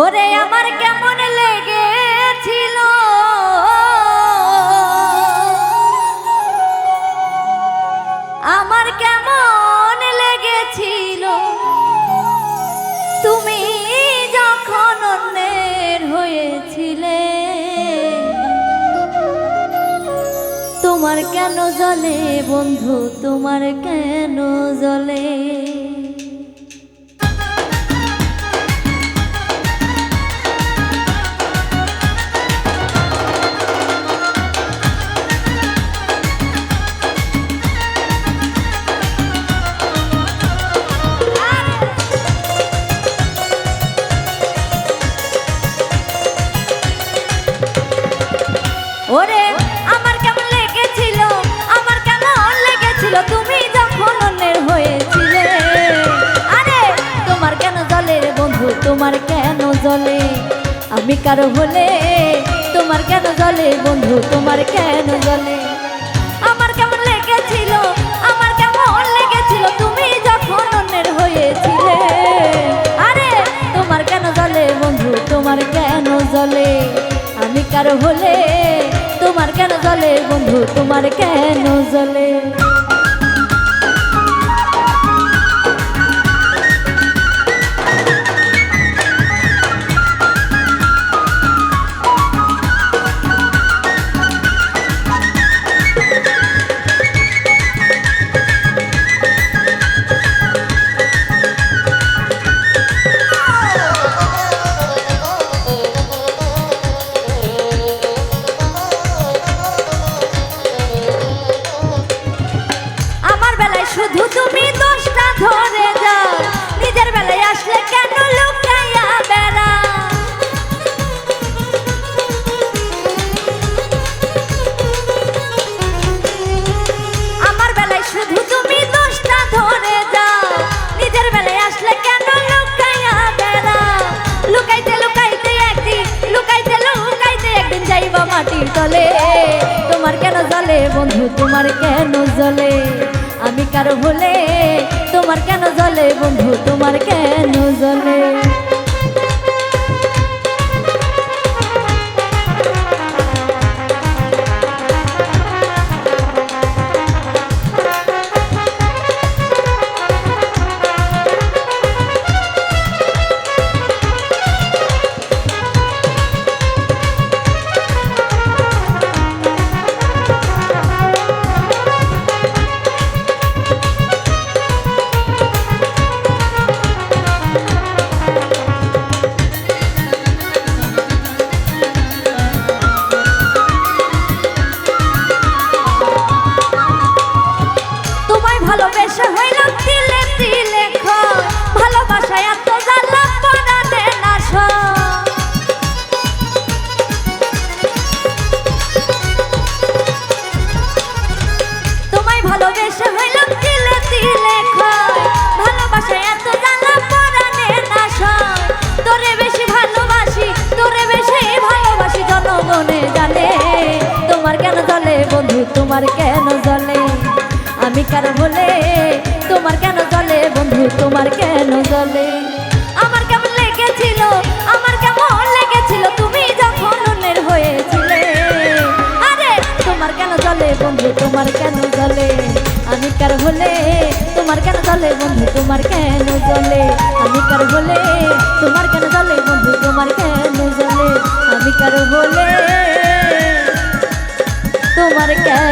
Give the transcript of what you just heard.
ওরে আমার কেমন লেগেছিল? আমার কেমন লেগেছিল? তুমি যখন অন্যের হয়েছিলে, তোমার কেন জলে বন্ধু? তোমার কেন জলে? ওরে, আমার কেমন লেগেছিল? আমার কেন লেগেছিল? তুমি যখন অন্যের হয়েছিলে। আরে, তোমার কেন জলে বন্ধু? তোমার কেন জলে? আমি কারও হলে? তোমার কেন জলে বন্ধু? তোমার কেন জলে? আমার কেমন লেগেছিল? আমার কেমন লেগেছিল? তুমি যখন অন্যের হয়েছিলে। আরে, তোমার কেন জলে বন্ধু? তোমার কেন জলে? আমি কারও হলে? তোমার কেন জলে বন্ধু তোমার কেন জলে বন্ধু তোমার কেন জলে আমি কারও হলে তোমার কেন জলে বন্ধু? তোমার কেন জলে জলে, বন্ধু, তোমার কেন জলে? আমি কার বলে তোমার কেন জলে, বন্ধু, তোমার কেন জলে? আমার কেমন লেগেছিল, আমার কেমন লেগেছিল, তুমি যখন অন্যের হয়েছিলে। আরে, তোমার কেন জলে, বন্ধু, তোমার কেন জলে? আমি কার হলে? তোমার কেন জলে, বন্ধু, তোমার কেন জলে? আমি কার হলে? তোমার কেন তোমার